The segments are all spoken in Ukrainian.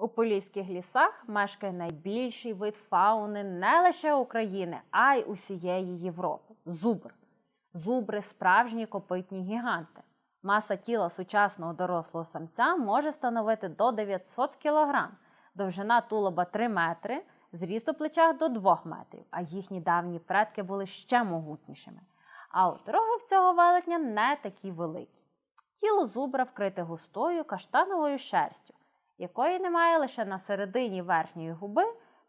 У поліських лісах мешкає найбільший вид фауни не лише України, а й усієї Європи зубр. Зубри справжні копитні гіганти. Маса тіла сучасного дорослого самця може становити до 900 кг, довжина тулоба 3 метри, зріст у плечах до 2 метрів, а їхні давні предки були ще могутнішими. А от роги в цього велетня не такі великі. Тіло зубра вкрите густою каштановою шерстю, якої немає лише на середині верхньої губи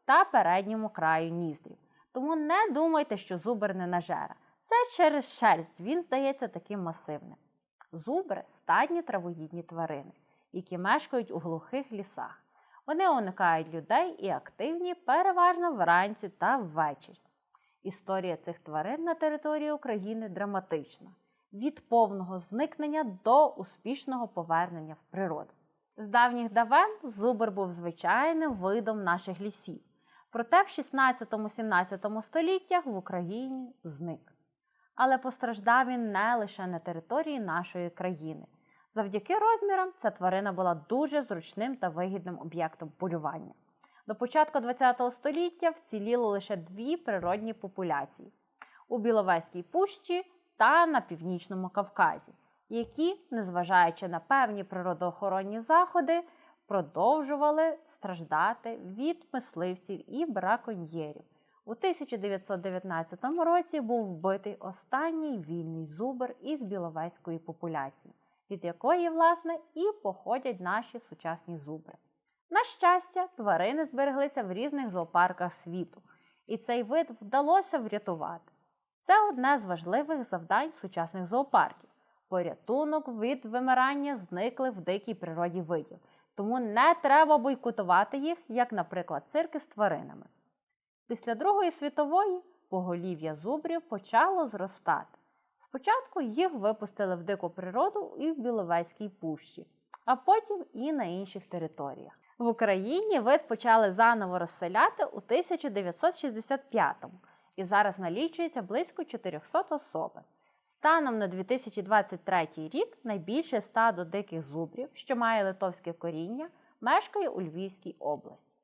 та передньому краю ніздрів. Тому не думайте, що зубр не нажера. Це через шерсть він здається таким масивним. Зубри стадні травоїдні тварини, які мешкають у глухих лісах. Вони уникають людей і активні переважно вранці та ввечері. Історія цих тварин на території України драматична від повного зникнення до успішного повернення в природу. З давніх давен зубр був звичайним видом наших лісів, проте в 16-17 століттях в Україні зник. Але постраждав він не лише на території нашої країни. Завдяки розмірам ця тварина була дуже зручним та вигідним об'єктом полювання. До початку ХХ століття вціліло лише дві природні популяції у Біловезькій пущі та на північному Кавказі, які, незважаючи на певні природоохоронні заходи, продовжували страждати від мисливців і браконьєрів. У 1919 році був вбитий останній вільний зубр із біловезької популяції, від якої, власне, і походять наші сучасні зубри. На щастя, тварини збереглися в різних зоопарках світу, і цей вид вдалося врятувати. Це одне з важливих завдань сучасних зоопарків порятунок від вимирання зниклих в дикій природі видів. Тому не треба бойкотувати їх, як, наприклад, цирки з тваринами. Після Другої світової поголів'я зубрів почало зростати. Спочатку їх випустили в дику природу і в Біловезькій пущі, а потім і на інших територіях. В Україні вид почали заново розселяти у 1965-му і зараз налічується близько 400 особин. Станом на 2023 рік найбільше стадо диких зубрів, що має литовське коріння, мешкає у Львівській області.